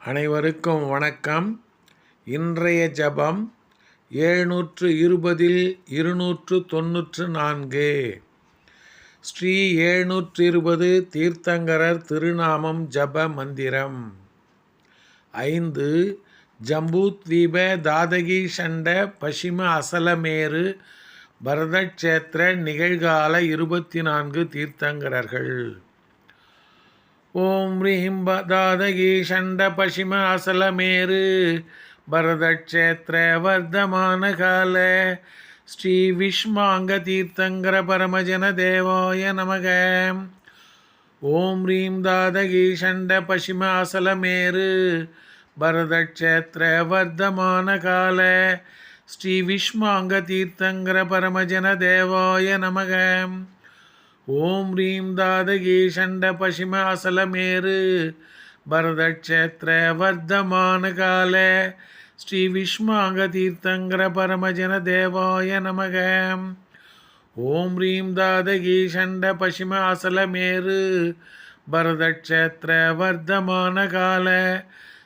அனைவருக்கும் வணக்கம். இன்றைய ஜபம் ஏழ்நூற்று இருபதில் இருநூற்று தொன்னூற்று நான்கு. ஸ்ரீ ஏழ்நூற்று இருபது தீர்த்தங்கரர் திருநாமம் ஜப மந்திரம். ஐந்து ஜம்பூத்வீப தாதகி சண்ட பசிம அசலமேரு பரதக்ஷேத்திர நிகழ்கால இருபத்தி நான்கு தீர்த்தங்கரர்கள். ஓம் ரீம் தாதகி சண்ட பசிம அசலமேரு பரதக்ஷேத்திர வர்த்தமான கால ஸ்ரீ விஷ்மாங்க தீர்த்தங்கர பரமஜன தேவாய நமக. ஓம் ரீம் தாதகி சண்ட பசிம அசலமேரு பரதக்ஷேத்திர வர்த்தமான கால ஸ்ரீ விஷ்மாங்க தீர்த்தங்கர பரமஜன தேவாய நமகம் ஓம் ரீம் தாதகி சண்ட பசிம அசலமேரு பரதக்ஷேத்திர வர்த்தமான கால. ஸ்ரீ விஷ்மாங்க தீர்த்தங்கர பரமஜன தேவாய நமக. ஓம் ரீம் தாதகி சண்ட பசிம அசலமேரு பரதக்ஷேத்திர வர்த்தமான கால.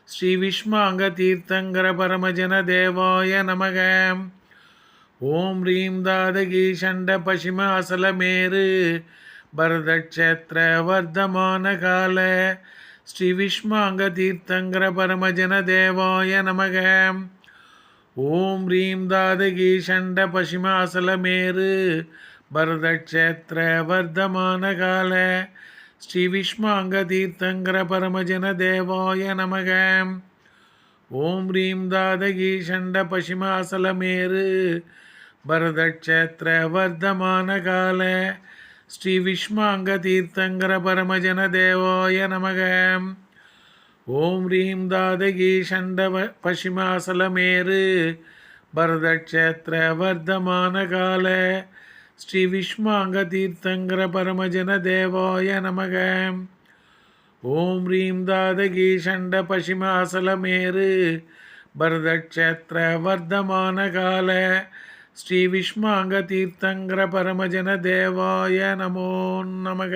ஸ்ரீ விஷ்மாங்க தீர்த்தங்கர பரமஜன தேவாய நமக. ஓம் ரீம் தாதகி சண்ட பசிம அசலமேரு பரதக்ஷேத்திர வர்த்தமான கால. ஸ்ரீ விஷ்மாங்க தீர்த்தங்கர பரமஜன தேவாய நமக. ஓம் ரீம் தாதகி சண்ட பசிம அசலமேரு பரதக்ஷேத்திர வர்த்தமான கால. ஸ்ரீ விஷ்மாங்க தீர்த்தங்கர பரமஜன தேவாய நமக. ஓம் ரீம் தாதகி சண்ட பசிம அசலமேரு பரதக்ஷேத்திர வர்த்தமான கால ஸ்ரீ விஷ்மாங்க தீர்த்தங்கர பரமஜன தேவாய நமக. ஓம் ரீம் தாதகி சண்ட பசிமாசலமேரு பரதக்ஷேத்திர வர்த்தமான கால ஸ்ரீ விஷ்மாங்க தீர்த்தங்கர பரமஜன தேவாய நமக. ஓம் ரீம் தாதகி சண்ட பசிமாசலமேரு பரதக்ஷேத்திர வர்த்தமான கால ஸ்ரீ விஷ்மாங்க தீர்த்தங்கர பரமஜன தேவாய நமோ நமக.